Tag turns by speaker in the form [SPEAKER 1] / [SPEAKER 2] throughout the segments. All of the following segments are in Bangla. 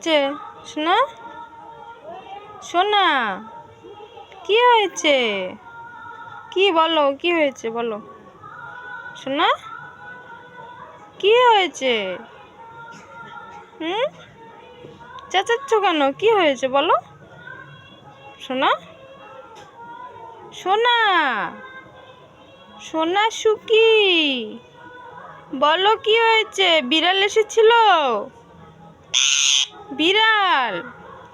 [SPEAKER 1] হয়েছে? শোনা। সোনা কি হয়েছে? কি বলো, কি হয়েছে বলো। সোনা কি হয়েছে? হুম? চেঁচাচ্ছ কেন? কি হয়েছে বলো। সোনা সোনা সোনা সুকি। বলো কি হয়েছে? বিড়াল এসেছিল? বিড়াল,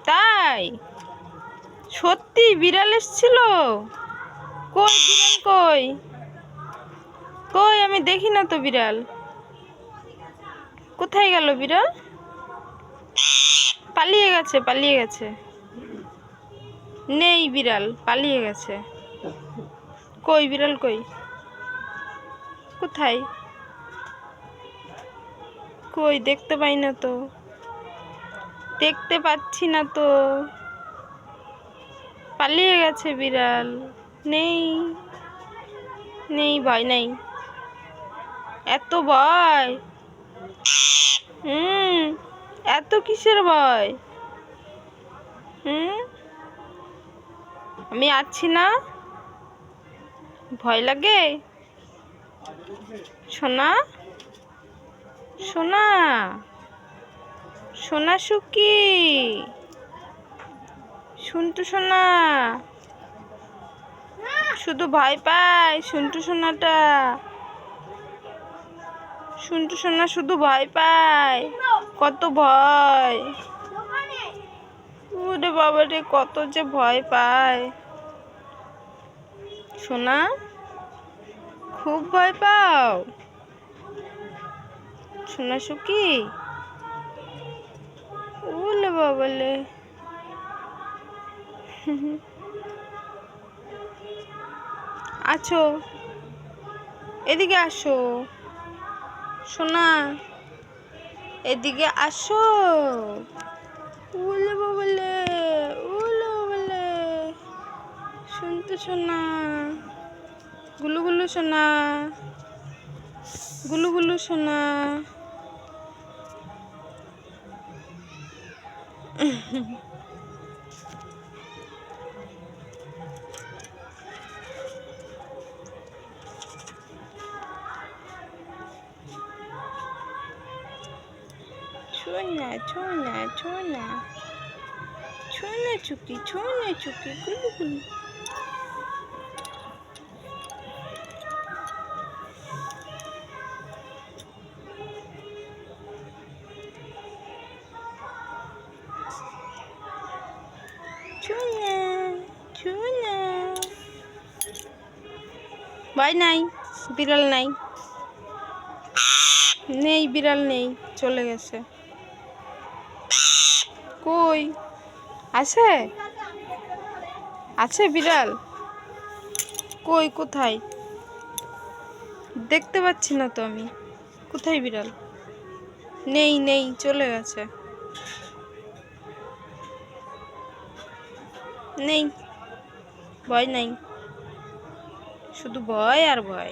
[SPEAKER 1] তাই? সত্যি বিড়াল এসেছিল? কই বিড়াল কই? কই, আমি দেখি না তো বিড়াল। কোথায় গেল বিড়াল? পালিয়ে গেছে পালিয়ে গেছে। নেই বিড়াল, পালিয়ে গেছে। কই বিড়াল কই? কোথায়? কই, দেখতে পাই না তো। দেখতে পাচ্ছি না তো। পালিয়ে গেছে বিড়াল। নেই। নেই, ভয় নেই। এত ভয়? হুম, এত কিসের ভয়? হুম? আমি আছি না? ভয় লাগে? সোনা? সোনা? সোনা সুকি। শুনটু সোনা। শুধু ভয় পায় শুনটু সোনাটা। শুনটু সোনা শুধু ভয় পায়। কত ভয়। ওরে বাবা রে, কত যে ভয় পায়। সোনা, খুব ভয় পাও? সোনা সুকি বাবালে আছো? এদিকে আসো। সোনা, এদিকে আসো। ওলে বাবালে ওলে বাবালে শুনতে শোনা গুলু গুলু সোনা, গুলু গুলু সোনা। छोड़ना छोड़ना छोड़ना छोड़ना चुकी छोड़ना चुकी गुल्लू गुल्लू ভয় নাই, বিড়াল নাই। নেই, বিড়াল নেই, চলে গেছে। কই? আছে? আছে বিড়াল? কই, কোথায়? দেখতে পাচ্ছি না তো আমি। কোথায় বিড়াল? নেই নেই, চলে গেছে। নেই। ভয় নাই। শুধু ভয় আর ভয়